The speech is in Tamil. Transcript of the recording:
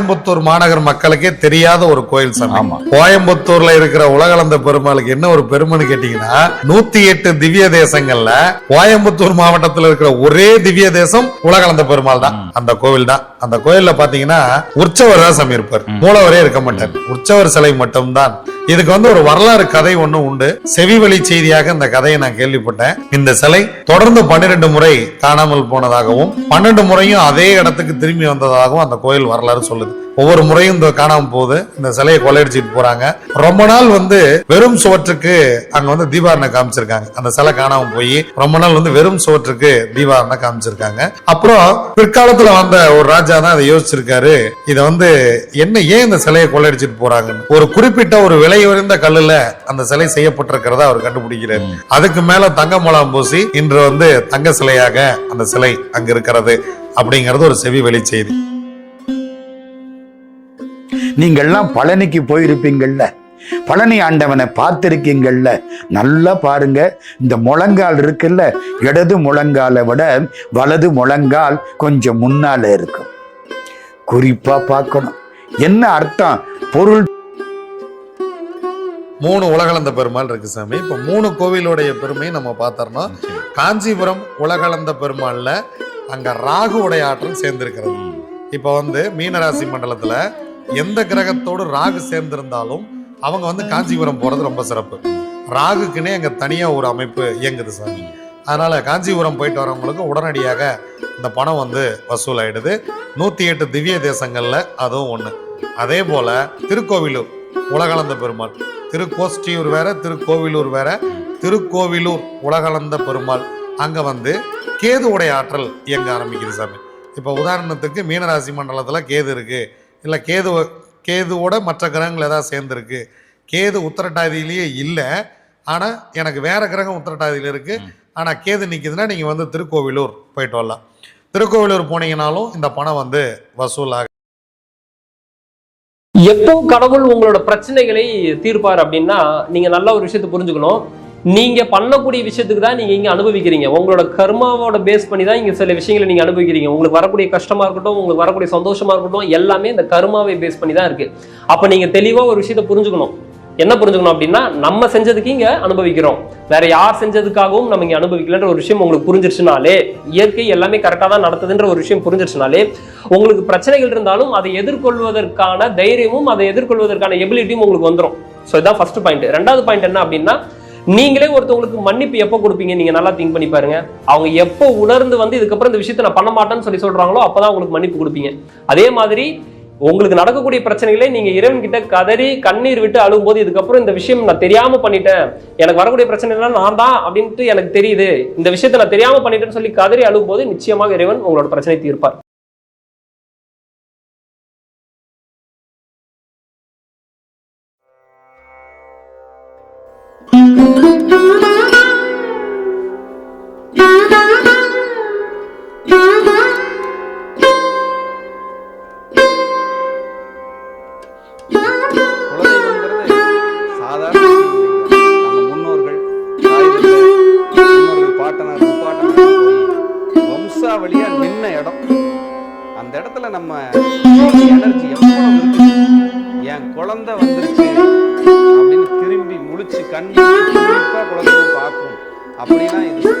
கோயம்புத்தூர் மாநகர் மக்களுக்கே தெரியாத ஒரு கோயில் சாமி. ஆமா. கோயம்புத்தூர்ல இருக்கிற உலகளந்த பெருமாளுக்கு என்ன ஒரு பெருமைன்னு கேட்டீங்கன்னா நூத்தி எட்டு திவ்ய தேசங்கள்ல கோயம்புத்தூர் மாவட்டத்துல இருக்கிற ஒரே திவ்ய தேசம் உலகளந்த பெருமாள் தான். அந்த கோவில் தான் அந்த கோயில்ல பாத்தீங்கன்னா உற்சவர் தான் சாமி இருப்பார். மூலவரே இருக்க மாட்டார். உற்சவர் சிலை மட்டும்தான். இதுக்கு வந்து ஒரு வரலாறு கதை ஒண்ணு உண்டு. செவி வழி செய்தியாக இந்த கதையை நான் கேள்விப்பட்டேன். இந்த சிலை தொடர்ந்து பன்னிரண்டு முறை காணாமல் போனதாகவும் பன்னெண்டு முறையும் அதே இடத்துக்கு திரும்பி வந்ததாகவும் அந்த கோயில் வரலாறு சொல்லுது. ஒவ்வொரு முறையும் இந்த காணாம போகுது. இந்த சிலையை கொள்ளையடிச்சிட்டு போறாங்க. ரொம்ப நாள் வந்து வெறும் சுவற்றுக்கு அங்க வந்து தீபாரணை காமிச்சிருக்காங்க. அந்த சிலை காணாம போய் ரொம்ப நாள் வந்து வெறும் சுவற்றுக்கு தீபாரணை காமிச்சிருக்காங்க. அப்புறம் பிற்காலத்துல வந்த ஒரு ராஜா தான் அதை யோசிச்சிருக்காரு. இதை வந்து என்ன ஏன் இந்த சிலையை கொள்ளையடிச்சிட்டு போறாங்கன்னு. ஒரு குறிப்பிட்ட ஒரு விலை உயர்ந்த கல்லுல அந்த சிலை செய்யப்பட்டிருக்கிறத அவர் கண்டுபிடிக்கிறார். அதுக்கு மேல தங்க முலாம் பூசி இன்று வந்து தங்க சிலையாக அந்த சிலை அங்க இருக்கிறது அப்படிங்கிறது ஒரு செவி வெளி செய்தி. நீங்கள்லாம் பழனிக்கு போயிருப்பீங்கள்ல. பழனி ஆண்டவனை பார்த்திருக்கீங்கள்ல. நல்லா பாருங்க. இந்த முழங்கால் இருக்குல்ல இடது முழங்காலை விட வலது முழங்கால் கொஞ்சம் முன்னால இருக்கும். குறிப்பா பார்க்கணும். என்ன அர்த்தம்? பொருள் மூணு உலகளந்த பெருமாள் இருக்கு சாமி. இப்ப மூணு கோவிலுடைய பெருமையை நம்ம பார்த்தோம்னா காஞ்சிபுரம் உலகளந்த பெருமாள்ல அங்க ராகுவுடைய ஆற்றல் சேர்ந்திருக்கிறது. இப்ப வந்து மீனராசி மண்டலத்துல எந்த கிரகத்தோடு ராகு சேர்ந்திருந்தாலும் அவங்க வந்து காஞ்சிபுரம் போறது ரொம்ப சிறப்பு. ராகுக்குன்னே அங்க தனியா ஒரு அமைப்பு இயங்குது சாமி. அதனால் காஞ்சிபுரம் போயிட்டு வரவங்களுக்கு உடனடியாக இந்த பணம் வந்து வசூலாயிடுது. நூற்றி எட்டு திவ்ய தேசங்களில் அதுவும் ஒன்று அதே போல் திருக்கோவிலூர் உலகளந்த பெருமாள். திருக்கோஷ்டியூர் வேற திருக்கோவிலூர் வேற. திருக்கோவிலூர் உலகளந்த பெருமாள். அங்கே வந்து கேது உடைய ஆற்றல் இயங்க ஆரம்பிக்குது சாமி. இப்போ உதாரணத்துக்கு மீனராசி மண்டலத்தில் கேது இருக்குது இல்லை கேது கேதுவோட மற்ற கிரகங்கள் ஏதாவது சேர்ந்துருக்கு. கேது உத்தரட்டாதியிலேயே இல்லை. ஆனால் எனக்கு வேறு கிரகம் உத்தரட்டாதியில் இருக்குது ஆனால் கேது நிற்கிதுன்னா நீங்கள் வந்து திருக்கோவிலூர் போயிட்டு வரலாம். திருக்கோவிலூர் போனீங்கனாலும் இந்த பணம் வந்து வசூலாக எப்போ கடவுள் உங்களோட பிரச்சனைகளை தீர்ப்பார் அப்படின்னா நீங்க நல்ல ஒரு விஷயத்தை புரிஞ்சுக்கணும். நீங்க பண்ணக்கூடிய விஷயத்துக்கு தான் நீங்க இங்க அனுபவிக்கிறீங்க. உங்களோட கர்மாவோட பேஸ் பண்ணி தான் இங்க சில விஷயங்களை நீங்க அனுபவிக்கிறீங்க. உங்களுக்கு வரக்கூடிய கஷ்டமா இருக்கட்டும் உங்களுக்கு வரக்கூடிய சந்தோஷமா இருக்கட்டும் எல்லாமே இந்த கர்மாவை பேஸ் பண்ணி தான் இருக்கு. அப்ப நீங்க தெளிவா ஒரு விஷயத்தை புரிஞ்சுக்கணும். என்ன புரிஞ்சுக்கணும் அப்படின்னா நம்ம செஞ்சதுக்கு இங்க அனுபவிக்கிறோம். வேற யார் செஞ்சதுக்காகவும் நம்ம இங்க அனுபவிக்கலன்ற ஒரு விஷயம் உங்களுக்கு புரிஞ்சிருச்சுனாலே இயற்கை எல்லாமே கரெக்டாக தான் நடத்துதுன்ற ஒரு விஷயம் புரிஞ்சிருச்சுனாலே உங்களுக்கு பிரச்சனைகள் இருந்தாலும் அதை எதிர்கொள்வதற்கான தைரியமும் அதை எதிர்கொள்வதற்கான எபிலிட்டியும் உங்களுக்கு வந்துடும் ஸோ இதான் ஃபர்ஸ்ட் பாயிண்ட் ரெண்டாவது பாயிண்ட் என்ன அப்படின்னா நீங்களே ஒருத்தவங்களுக்கு மன்னிப்பு எப்போ கொடுப்பீங்க? நீங்க நல்லா திங்க் பண்ணி பாருங்க. அவங்க எப்போ உணர்ந்து வந்து இதுக்கப்புறம் இந்த விஷயத்தை நான் பண்ண மாட்டேன்னு சொல்லி சொல்றாங்களோ அப்பதான் உங்களுக்கு மன்னிப்பு கொடுப்பீங்க. அதே மாதிரி உங்களுக்கு நடக்கக்கூடிய பிரச்சனைகளை நீங்க இறைவன் கிட்ட கதறி கண்ணீர் விட்டு அழும்போது இதுக்கப்புறம் இந்த விஷயம் நான் தெரியாம பண்ணிட்டேன். எனக்கு வரக்கூடிய பிரச்சனை எல்லாம் நான் தான் அப்படின்ட்டு எனக்கு தெரியுது. இந்த விஷயத்த நான் தெரியாம பண்ணிட்டேன்னு சொல்லி கதறி அழும்போது நிச்சயமாக இறைவன் உங்களோட பிரச்சனை தீர்ப்பார். அந்த இடத்துல நம்ம எனர்ஜி என் குழந்தை வந்துருச்சு அப்படின்னு திரும்பி முழிச்சு கண் குழந்தை பார்க்கும் அப்படின்னா இது